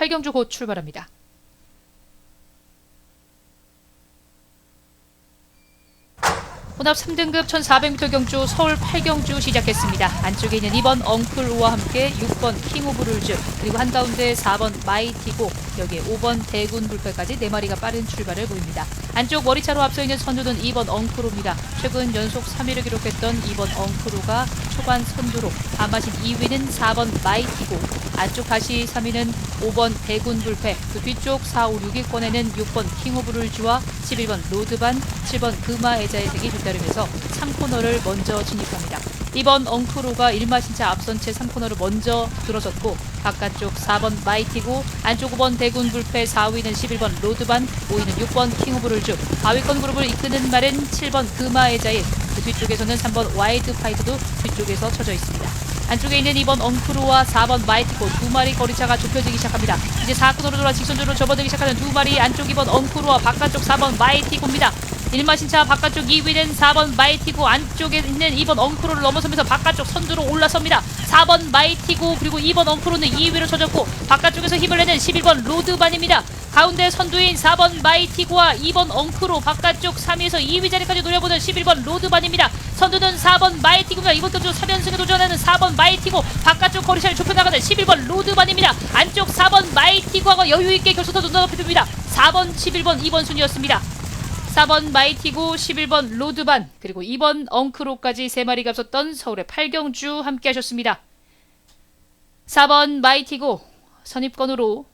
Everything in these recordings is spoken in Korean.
팔경주 곧 출발합니다. 혼합 3등급 1400m 경주 서울 8경주 시작했습니다. 안쪽에 있는 2번 엉클우와 함께 6번 킹 오브 룰즈 그리고 한가운데 4번 마이티고 여기에 5번 대군 불패까지 4마리가 빠른 출발을 보입니다. 안쪽 머리차로 앞서 있는 선두는 2번 엉크로입니다. 최근 연속 3위를 기록했던 2번 엉크로가 초반 선두로 아마신 2위는 4번 마이티고 안쪽 다시 3위는 5번 대군 불패 그 뒤쪽 4, 5, 6위권에는 6번 킹 오브 룰즈와 11번 로드반 7번 금화 애자의 색이 뒤따르면서 3코너를 먼저 진입합니다. 2번 엉크로가 1마신차 앞선 채 3코너를 먼저 들어섰고 바깥쪽 4번 마이티고 안쪽 5번 대군 불패 4위는 11번 로드반 5위는 6번 킹 오브 룰즈 하위권 그룹을 이끄는 말은 7번 금화 애자일 그 뒤쪽에서는 3번 와이드 파이트도 뒤쪽에서 쳐져 있습니다. 안쪽에 있는 2번 엉크로와 4번 마이티고 두 마리 거리차가 좁혀지기 시작합니다. 이제 4코너로 돌아 직선주로 접어들기 시작하는 두 마리 안쪽 2번 엉크로와 바깥쪽 4번 마이티고입니다. 1마신차 바깥쪽 2위는 4번 마이티고 안쪽에 있는 2번 엉크로를 넘어서면서 바깥쪽 선두로 올라섭니다. 4번 마이티고 그리고 2번 엉크로는 2위로 쳐졌고 바깥쪽에서 힘을 내는 11번 로드반입니다. 가운데 선두인 4번 마이티고와 2번 엉크로 바깥쪽 3위에서 2위 자리까지 노려보는 11번 로드반입니다. 선두는 4번 마이티고입니다. 이번 경주 3연승에 도전하는 4번 마이티고 바깥쪽 거리차를 좁혀나가는 11번 로드반입니다. 안쪽 4번 마이티고하고 여유있게 결승선 눈앞입니다. 4번, 11번, 2번 순이었습니다. 4번 마이티고 11번 로드반 그리고 2번 엉크로까지 3마리가 앞섰던 서울의 팔경주 함께 하셨습니다. 4번 마이티고 선입권으로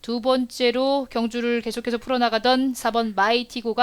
두 번째로 경주를 계속해서 풀어나가던 4번 마이티고가